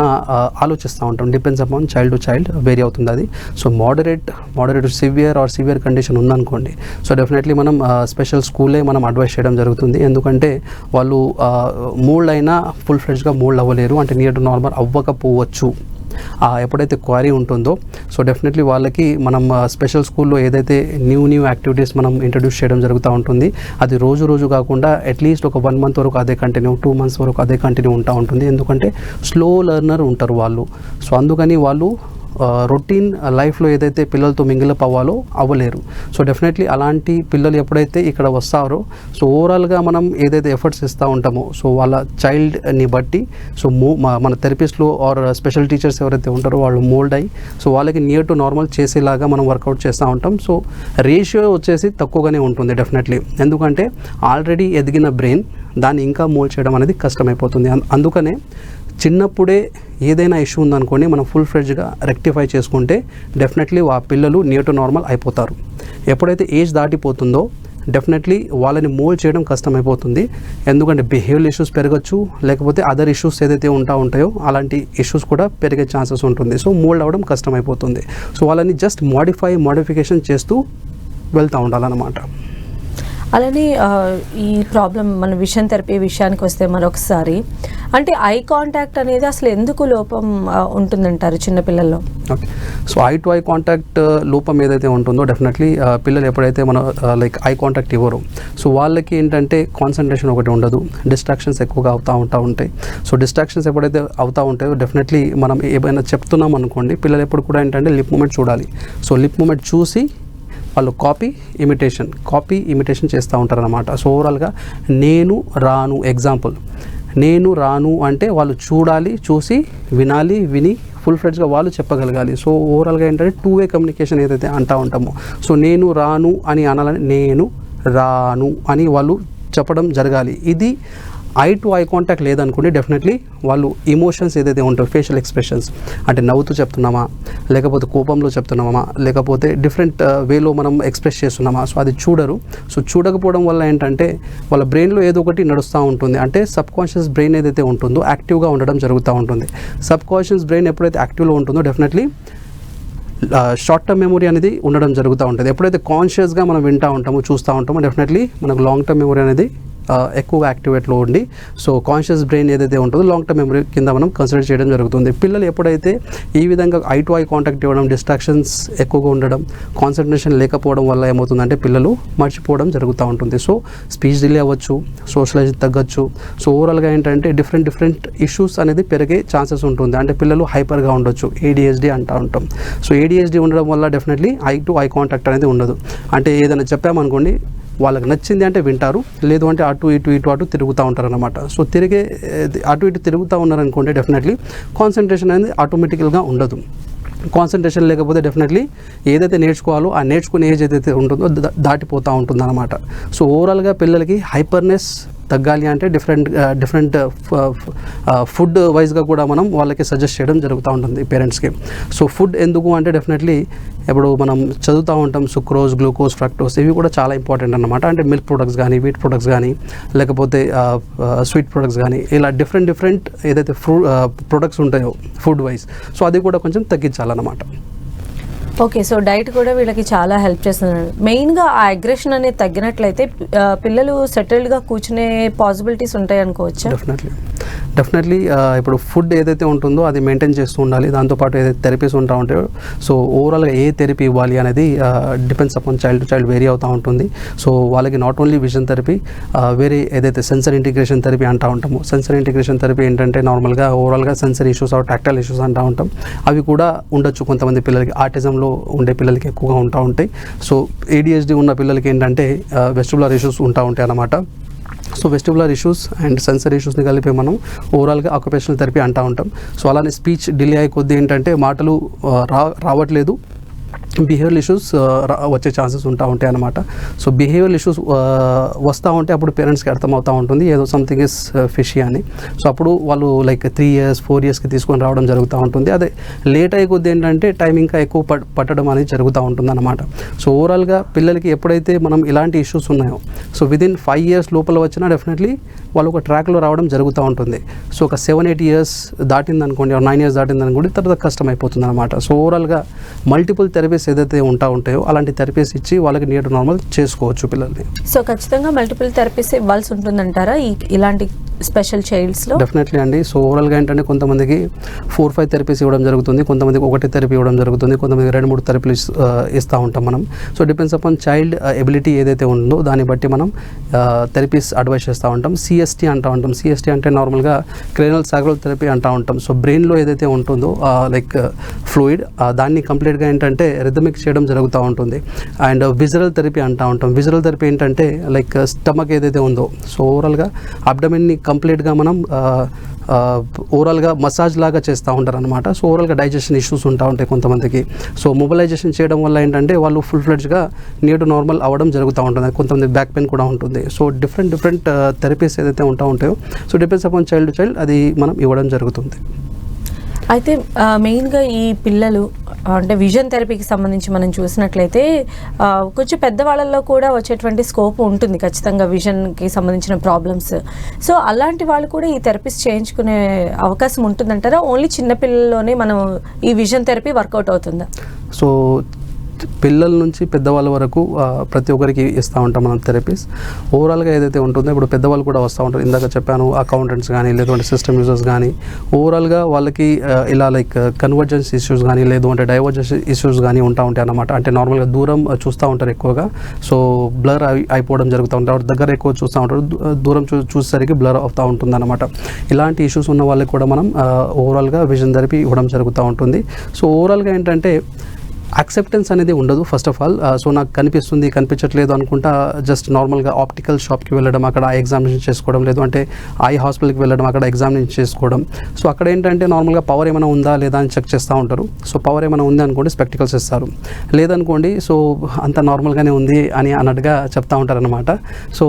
ఆలోచిస్తూ ఉంటాం. Depends upon child to child vary అవుతుంది అది. So moderate moderate severe or severe condition ఉందనుకోండి సో డెఫినెట్లీ మనం స్పెషల్ స్కూలే మనం అడ్వైస్ చేయడం జరుగుతుంది. ఎందుకంటే వాళ్ళు మూల్డ్ అయినా ఫుల్ ఫ్రెష్గా మూల్డ్ అవ్వలేరు అంటే నియర్ టు నార్మల్ అవ్వకపోవచ్చు. ఎప్పుడైతే క్వారీ ఉంటుందో. సో డెఫినెట్లీ వాళ్ళకి మనం స్పెషల్ స్కూల్లో ఏదైతే న్యూ న్యూ యాక్టివిటీస్ మనం ఇంట్రడ్యూస్ చేయడం జరుగుతూ ఉంటుంది అది రోజు రోజు కాకుండా అట్లీస్ట్ ఒక వన్ మంత్ వరకు అదే కంటిన్యూ టూ మంత్స్ వరకు అదే కంటిన్యూ ఉంటా ఉంటుంది. ఎందుకంటే స్లో లెర్నర్ ఉంటారు వాళ్ళు. సో అందుకని వాళ్ళు రొటీన్ లైఫ్లో ఏదైతే పిల్లలతో మింగిలప్ అవ్వాలో అవ్వలేరు. సో డెఫినెట్లీ అలాంటి పిల్లలు ఎప్పుడైతే ఇక్కడ వస్తారో సో ఓవరాల్గా మనం ఏదైతే ఎఫర్ట్స్ ఇస్తూ ఉంటామో సో వాళ్ళ చైల్డ్ని బట్టి సో మూ మన థెరపిస్ట్లో ఆర్ స్పెషల్ టీచర్స్ ఎవరైతే ఉంటారో వాళ్ళు మోల్డ్ అయ్యి సో వాళ్ళకి నియర్ టు నార్మల్ చేసేలాగా మనం వర్కౌట్ చేస్తూ ఉంటాం. సో రేషియో వచ్చేసి తక్కువగానే ఉంటుంది డెఫినెట్లీ ఎందుకంటే ఆల్రెడీ ఎదిగిన బ్రెయిన్ దాన్ని ఇంకా మోల్డ్ చేయడం అనేది కష్టమైపోతుంది. అందుకనే చిన్నప్పుడే ఏదైనా ఇష్యూ ఉందనుకోండి మనం ఫుల్ ఫ్రెడ్జ్గా రెక్టిఫై చేసుకుంటే డెఫినెట్లీ ఆ పిల్లలు నియర్ టు నార్మల్ అయిపోతారు. ఎప్పుడైతే ఏజ్ దాటిపోతుందో డెఫినెట్లీ వాళ్ళని మోల్డ్ చేయడం కష్టమైపోతుంది. ఎందుకంటే బిహేవియర్ ఇష్యూస్ పెరగచ్చు లేకపోతే అదర్ ఇష్యూస్ ఏదైతే ఉంటా ఉంటాయో అలాంటి ఇష్యూస్ కూడా పెరిగే ఛాన్సెస్ ఉంటుంది. సో మోల్డ్ అవ్వడం కష్టమైపోతుంది. సో వాళ్ళని జస్ట్ మోడిఫై మోడిఫికేషన్ చేస్తూ వెళ్తూ ఉండాలన్నమాట. అలానే ఈ ప్రాబ్లం మన విషన్ థెరపీ విషయానికి వస్తే మరొకసారి. అంటే ఐ కాంటాక్ట్ అనేది అసలు ఎందుకు లోపం ఉంటుందంటారు చిన్నపిల్లల్లో? Okay. So eye to eye contact లోపం ఏదైతే ఉంటుందో డెఫినెట్లీ పిల్లలు ఎప్పుడైతే మన లైక్ ఐ కాంటాక్ట్ ఇవ్వరు సో వాళ్ళకి ఏంటంటే కాన్సన్ట్రేషన్ ఒకటి ఉండదు డిస్ట్రాక్షన్స్ ఎక్కువగా అవుతూ ఉంటా ఉంటాయి. సో డిస్ట్రాక్షన్స్ ఎప్పుడైతే అవుతూ ఉంటాయో డెఫినెట్లీ మనం ఏమైనా చెప్తున్నాం అనుకోండి పిల్లలు ఎప్పుడు కూడా ఏంటంటే లిప్ మూమెంట్ చూడాలి. సో లిప్ మూమెంట్ చూసి వాళ్ళు కాపీ ఇమిటేషన్ కాపీ ఇమిటేషన్ చేస్తూ ఉంటారనమాట సో ఓవరాల్గా నేను రాను ఎగ్జాంపుల్ నేను రాను అంటే వాళ్ళు చూడాలి చూసి వినాలి విని ఫుల్ ఫ్రెడ్స్గా వాళ్ళు చెప్పగలగాలి. సో ఓవరాల్గా ఏంటంటే టూ వే కమ్యూనికేషన్ ఏదైతే అంటూ ఉంటామో. సో నేను రాను అని అనాలని నేను రాను అని వాళ్ళు చెప్పడం జరగాలి. ఇది ఐ టు ఐ కాంటాక్ట్ లేదనుకోండి డెఫినెట్లీ వాళ్ళు ఇమోషన్స్ ఏదైతే ఉంటాయో ఫేషియల్ ఎక్స్ప్రెషన్స్ అంటే నవ్వుతూ చెప్తున్నామా లేకపోతే కోపంలో చెప్తున్నామా లేకపోతే డిఫరెంట్ వేలో uh, మనం ఎక్స్ప్రెస్ చేస్తున్నామా సో అది చూడరు. సో చూడకపోవడం వల్ల ఏంటంటే వాళ్ళ బ్రెయిన్లో ఏదో ఒకటి నడుస్తూ ఉంటుంది. అంటే సబ్ కాన్షియస్ బ్రెయిన్ ఏదైతే ఉంటుందో యాక్టివ్గా ఉండడం జరుగుతూ ఉంటుంది. సబ్ కాన్షియస్ బ్రెయిన్ ఎప్పుడైతే యాక్టివ్లో ఉంటుందో డెఫినెట్లీ షార్ట్ టర్మ్ మెమొరీ అనేది ఉండడం జరుగుతూ ఉంటుంది. ఎప్పుడైతే కాన్షియస్గా మనం వింటూ ఉంటామో చూస్తూ ఉంటామో డెఫినెట్లీ మనకు లాంగ్ టర్మ్ మెమొరీ అనేది ఎక్కువగా యాక్టివేట్లో ఉండి సో కాన్షియస్ బ్రెయిన్ ఏదైతే ఉంటుందో లాంగ్ టర్మ్ మెమరీ కింద మనం కన్సిడర్ చేయడం జరుగుతుంది. పిల్లలు ఎప్పుడైతే ఈ విధంగా ఐ టు ఐ కాంటాక్ట్ ఇవ్వడం డిస్ట్రాక్షన్స్ ఎక్కువగా ఉండడం కాన్సన్ట్రేషన్ లేకపోవడం వల్ల ఏమవుతుందంటే పిల్లలు మర్చిపోవడం జరుగుతూ ఉంటుంది. సో స్పీచ్ డిలే అవ్వచ్చు సోషలైజ్ తగ్గచ్చు. సో ఓవరాల్గా ఏంటంటే డిఫరెంట్ డిఫరెంట్ ఇష్యూస్ అనేది పెరిగే ఛాన్సెస్ ఉంటుంది. అంటే పిల్లలు హైపర్గా ఉండొచ్చు ఏడిఎస్డి అంటూ ఉంటాం. సో ఏడిఎస్డి ఉండడం వల్ల definitely eye to eye contact అనేది ఉండదు. అంటే ఏదైనా చెప్పామనుకోండి వాళ్ళకి నచ్చింది అంటే వింటారు. లేదు అంటే అటు ఇటు ఇటు అటు తిరుగుతూ ఉంటారు అనమాట సో తిరిగే అటు ఇటు తిరుగుతూ ఉన్నారనుకోండి డెఫినెట్లీ కాన్సన్ట్రేషన్ అనేది ఆటోమేటికల్గా ఉండదు. కాన్సన్ట్రేషన్ లేకపోతే డెఫినెట్లీ ఏదైతే నేర్చుకోవాలో ఆ నేర్చుకునే ఏజ్ ఏదైతే ఉంటుందో దాటిపోతూ ఉంటుంది అనమాట సో ఓవరాల్గా పిల్లలకి హైపర్నెస్ తగ్గాలి అంటే డిఫరెంట్ డిఫరెంట్ ఫుడ్ వైజ్గా కూడా మనం వాళ్ళకి సజెస్ట్ చేయడం జరుగుతూ ఉంటుంది పేరెంట్స్కి సో ఫుడ్ ఎందుకు అంటే డెఫినెట్లీ ఇప్పుడు మనం చదువుతూ ఉంటాం సుక్రోజ్ గ్లూకోజ్ ఫ్రక్టోస్ ఇవి కూడా చాలా ఇంపార్టెంట్ అనమాట అంటే మిల్క్ ప్రొడక్ట్స్ కానీ వీట్ ప్రొడక్ట్స్ కానీ లేకపోతే స్వీట్ ప్రొడక్ట్స్ కానీ ఇలా డిఫరెంట్ డిఫరెంట్ ఏదైతే ఫ్రూ ప్రొడక్ట్స్ uh, ఉంటాయో ఫుడ్ వైజ్ సో అది కూడా కొంచెం తగ్గించాలన్నమాట. ఓకే సో డైట్ కూడా వీళ్ళకి చాలా హెల్ప్ చేస్తుంది. మెయిన్గా ఆ అగ్రెషన్ అనేది తగ్గినట్లయితే పిల్లలు సెటిల్డ్గా కూర్చునే పాసిబిలిటీస్ ఉంటాయి అనుకోవచ్చు? డెఫినెట్లీ. డెఫినెట్లీ ఇప్పుడు ఫుడ్ ఏదైతే ఉంటుందో అది మెయింటైన్ చేస్తూ ఉండాలి. దాంతోపాటు ఏదైతే థెరపీస్ ఉంటా ఉంటాయో సో ఓవరాల్గా ఏ థెరపీ ఇవ్వాలి అనేది depends upon child to child vary అవుతూ ఉంటుంది. సో వాళ్ళకి నాట్ ఓన్లీ విజన్ థెరపీ వేరే ఏదైతే సెన్సర్ ఇంటిగ్రేషన్ థెరపీ అంటూ ఉంటామో సెన్సర్ ఇంటిగ్రేషన్ థెరపీ ఏంటంటే నార్మల్గా ఓవరాల్గా sensor issues or tactile issues అంటూ ఉంటాం. అవి కూడా ఉండొచ్చు కొంతమంది పిల్లలకి. ఆర్టిజంలో ఉండే పిల్లలకి ఎక్కువగా ఉంటా ఉంటాయి. సో ఏడిహెచ్డి ఉన్న పిల్లలకి ఏంటంటే వెస్టిబులర్ ఇష్యూస్ ఉంటా ఉంటాయి అన్నమాట. So vestibular issues and sensor ఇష్యూస్ని కలిపి మనం ఓవరాల్గా ఆక్యుపేషనల్ థెరపీ అంటూ ఉంటాం. సో అలానే స్పీచ్ డిలే అయ్యే కొద్దీ ఏంటంటే మాటలు రా రావట్లేదు. బిహేవియల్ ఇష్యూస్ uh, వచ్చే ఛాన్సెస్ ఉంటా ఉంటాయి అన్నమాట. సో బిహేవియల్ ఇష్యూస్ వస్తూ ఉంటే అప్పుడు పేరెంట్స్కి అర్థమవుతూ ఉంటుంది ఏదో సంథింగ్ ఇస్ ఫిషీ అని. సో అప్పుడు వాళ్ళు లైక్ త్రీ ఇయర్స్ ఫోర్ ఇయర్స్కి తీసుకొని రావడం జరుగుతూ ఉంటుంది. అదే లేట్ అయ్యే కొద్ది ఏంటంటే టైం ఇంకా ఎక్కువ పట్టడం అనేది జరుగుతూ ఉంటుంది అనమాట సో ఓవరాల్గా పిల్లలకి ఎప్పుడైతే మనం ఇలాంటి ఇష్యూస్ ఉన్నాయో సో విదిన్ ఫైవ్ ఇయర్స్ లోపల వచ్చినా డెఫినెట్లీ వాళ్ళు ఒక ట్రాక్లో రావడం జరుగుతూ ఉంటుంది. సో ఒక సెవెన్ ఎయిట్ ఇయర్స్ దాటింది అనుకోండి నైన్ ఇయర్స్ దాటింది అనుకోండి తర్వాత కష్టం అయిపోతుంది అనమాట సో ఓవరాల్గా మల్టిపుల్ థెరపీస్ ఏదైతే ఉంటా ఉంటాయో అలాంటి థెరపీస్ ఇచ్చి వాళ్ళకి నియర్ నార్మల్ చేసుకోవచ్చు పిల్లల్ని. సో ఖచ్చితంగా మల్టిపుల్ థెరపీస్ ఇవ్వాల్సి ఉంటుందంటారా ఇలాంటి స్పెషల్ చైల్డ్స్లో? డెఫినెట్లీ అండి. సో ఓవరాల్గా ఏంటంటే కొంతమందికి ఫోర్ ఫైవ్ థెరపీస్ ఇవ్వడం జరుగుతుంది కొంతమందికి ఒకటి థెరపీ ఇవ్వడం జరుగుతుంది కొంతమందికి రెండు మూడు థెరపీలు ఇస్తూ ఉంటాం మనం. So depends upon child ability ఏదైతే ఉందో దాన్ని బట్టి మనం థెరపీస్ అడ్వైస్ చేస్తూ ఉంటాం. సిఎస్టీ అంటూ ఉంటాం. సిఎస్టీ అంటే నార్మల్గా క్రేనల్ సాగ్రల్ థెరపీ అంటూ ఉంటాం. సో బ్రెయిన్లో ఏదైతే ఉంటుందో లైక్ ఫ్లూయిడ్ దాన్ని కంప్లీట్గా ఏంటంటే రిథమిక్ చేయడం జరుగుతూ ఉంటుంది. అండ్ విజువల్ థెరపీ అంటూ ఉంటాం. విజువల్ థెరపీ ఏంటంటే లైక్ స్టమక్ uh, ఏదైతే ఉందో సో ఓవరాల్గా అబ్డమిన్ని కంప్లీట్గా మనం uh, uh, ఓవరాల్గా మసాజ్ లాగా చేస్తూ ఉంటారు అనమాట సో ఓవరాల్గా డైజెషన్ ఇష్యూస్ ఉంటా ఉంటాయి కొంతమందికి. సో మొబిలైజేషన్ చేయడం వల్ల ఏంటంటే వాళ్ళు ఫుల్ ఫ్లెడ్జ్గా నీట్ నార్మల్ అవ్వడం జరుగుతూ ఉంటుంది. కొంతమంది బ్యాక్ పెయిన్ కూడా ఉంటుంది. సో డిఫరెంట్ డిఫరెంట్ థెరపీస్ ఏదైతే ఉంటా ఉంటాయో so depends upon child child అది మనం ఇవ్వడం జరుగుతుంది. అయితే మెయిన్గా ఈ పిల్లలు అంటే విజన్ థెరపీకి సంబంధించి మనం చూసినట్లయితే కొంచెం పెద్దవాళ్ళల్లో కూడా వచ్చేటువంటి స్కోప్ ఉంటుంది ఖచ్చితంగా విజన్కి సంబంధించిన ప్రాబ్లమ్స్. సో అలాంటి వాళ్ళు కూడా ఈ థెరపీస్ చేయించుకునే అవకాశం ఉంటుందంటారా? ఓన్లీ చిన్నపిల్లల్లోనే మనం ఈ విజన్ థెరపీ వర్కౌట్ అవుతుందా? సో పిల్లల నుంచి పెద్దవాళ్ళ వరకు ప్రతి ఒక్కరికి ఇస్తూ ఉంటాం మనం థెరపీస్. ఓవరాల్గా ఏదైతే ఉంటుందో ఇప్పుడు పెద్దవాళ్ళు కూడా వస్తూ ఉంటారు. ఇందాక చెప్పాను అకౌంటెంట్స్ కానీ లేదంటే సిస్టమ్ యూజర్స్ కానీ ఓవరాల్గా వాళ్ళకి ఇలా లైక్ కన్వర్జెన్స్ ఇష్యూస్ కానీ లేదు అంటే డైవర్జెన్స్ ఇష్యూస్ కానీ ఉంటా ఉంటాయి అన్నమాట. అంటే నార్మల్గా దూరం చూస్తూ ఉంటారు ఎక్కువగా. సో బ్లర్ అయిపోవడం జరుగుతూ ఉంటారు దగ్గర ఎక్కువ చూస్తూ ఉంటారు. దూరం చూ చూసేసరికి బ్లర్ అవుతూ ఉంటుంది అనమాట ఇలాంటి ఇష్యూస్ ఉన్న వాళ్ళకి కూడా మనం ఓవరాల్గా విజన్ థెరపీ ఇవ్వడం జరుగుతూ ఉంటుంది. సో ఓవరాల్గా ఏంటంటే యాక్సెప్టెన్స్ అనేది ఉండదు ఫస్ట్ ఆఫ్ ఆల్ సో నాకు కనిపిస్తుంది కనిపించట్లేదు అనుకుంటా జస్ట్ నార్మల్గా ఆప్టికల్ షాప్కి వెళ్ళడం అక్కడ ఎగ్జామినేషన్ చేసుకోవడం లేదు. అంటే ఐ హాస్పిటల్కి వెళ్ళడం అక్కడ ఎగ్జామినేషన్ చేసుకోవడం. సో అక్కడ ఏంటంటే నార్మల్గా పవర్ ఏమైనా ఉందా లేదా అని చెక్ చేస్తూ ఉంటారు. సో పవర్ ఏమైనా ఉంది అనుకోండి స్పెక్టికల్స్ ఇస్తారు లేదనుకోండి సో అంత నార్మల్గానే ఉంది అని అన్నట్టుగా చెప్తా ఉంటారనమాట సో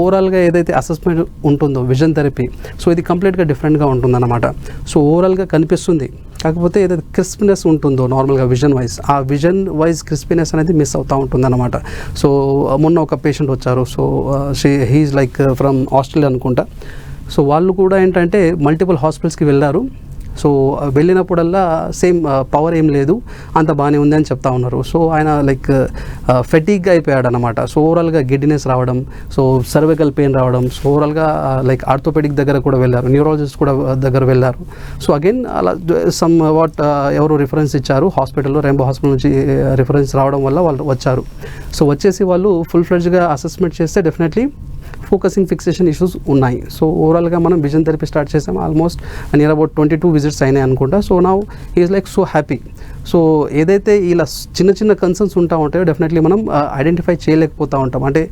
ఓవరాల్గా ఏదైతే అసెస్మెంట్ ఉంటుందో విజన్ థెరపీ సో ఇది కంప్లీట్గా డిఫరెంట్గా ఉంటుందన్నమాట. సో ఓవరాల్గా కనిపిస్తుంది. కాకపోతే ఏదైతే క్రిస్ప్నెస్ ఉంటుందో నార్మల్గా విజన్ వైజ్ ఆ విజన్ వైజ్ క్రిస్పీనెస్ అనేది మిస్ అవుతూ ఉంటుందన్నమాట. సో మొన్న ఒక పేషెంట్ వచ్చారు. So she he is like from Australia అనుకుంటా. సో వాళ్ళు కూడా ఏంటంటే మల్టిపుల్ హాస్పిటల్స్కి వెళ్ళారు. సో వెళ్ళినప్పుడల్లా సేమ్ పవర్ ఏం లేదు అంత బాగానే ఉంది అని చెప్తా ఉన్నారు. సో ఆయన లైక్ ఫెటీక్గా అయిపోయాడు అనమాట సో ఓవరాల్గా గిడ్డినెస్ రావడం సో సర్వికల్ పెయిన్ రావడం సో ఓవరాల్గా లైక్ ఆర్థోపెడిక్ దగ్గర కూడా వెళ్ళారు న్యూరాలజిస్ట్ కూడా దగ్గర వెళ్ళారు. సో అగైన్ అలా సమ్ వాట్ ఎవరు రిఫరెన్స్ ఇచ్చారు హాస్పిటల్లో రెంబో హాస్పిటల్ నుంచి రిఫరెన్స్ రావడం వల్ల వాళ్ళు వచ్చారు. సో వచ్చేసి వాళ్ళు ఫుల్ ఫ్లెడ్జ్గా అసెస్మెంట్ చేస్తే డెఫినెట్లీ ఫోకసింగ్ ఫిక్సేషన్ ఇష్యూస్ ఉన్నాయి. సో ఓవరాల్గా మనం విజన్ థెరపీ స్టార్ట్ చేసాం almost near about twenty two visits అయినాయి అనుకుంటా. సో నా is like so happy so ఏదైతే ఇలా చిన్న చిన్న కన్సర్న్స్ ఉంటా ఉంటాయో డెఫినెట్లీ మనం ఐడెంటిఫై చేయలేకపోతూ ఉంటాం. అంటే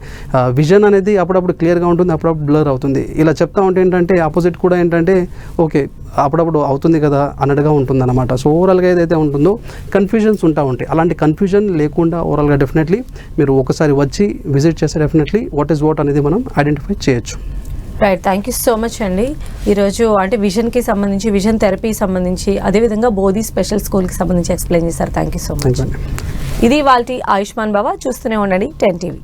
విజన్ అనేది అప్పుడప్పుడు క్లియర్గా ఉంటుంది అప్పుడప్పుడు బ్లర్ అవుతుంది. ఇలా చెప్తా ఉంటే ఏంటంటే ఆపోజిట్ కూడా ఏంటంటే ఓకే అప్పుడప్పుడు అవుతుంది కదా అన్నట్టుగా ఉంటుంది అనమాట సో ఓవరాల్గా ఏదైతే ఉంటుందో కన్ఫ్యూజన్స్ ఉంటా ఉంటాయి. అలాంటి కన్ఫ్యూజన్ లేకుండా ఓవరాల్గా డెఫినెట్లీ మీరు ఒకసారి వచ్చి విజిట్ చేస్తే డెఫినెట్లీ వాట్ ఈస్ వాట్ అనేది మనం ఐడెంటిఫై చేయొచ్చు. Right thank you so much అండి. ఈరోజు అంటే విజన్కి సంబంధించి విజన్ థెరపీ సంబంధించి అదేవిధంగా బోధి స్పెషల్ స్కూల్కి సంబంధించి ఎక్స్ప్లెయిన్ చేశారు. థ్యాంక్ యూ సో మచ్ ఇది వాళ్ళ ఆయుష్మాన్ బాబా. చూస్తూనే ఉండండి. Ten TV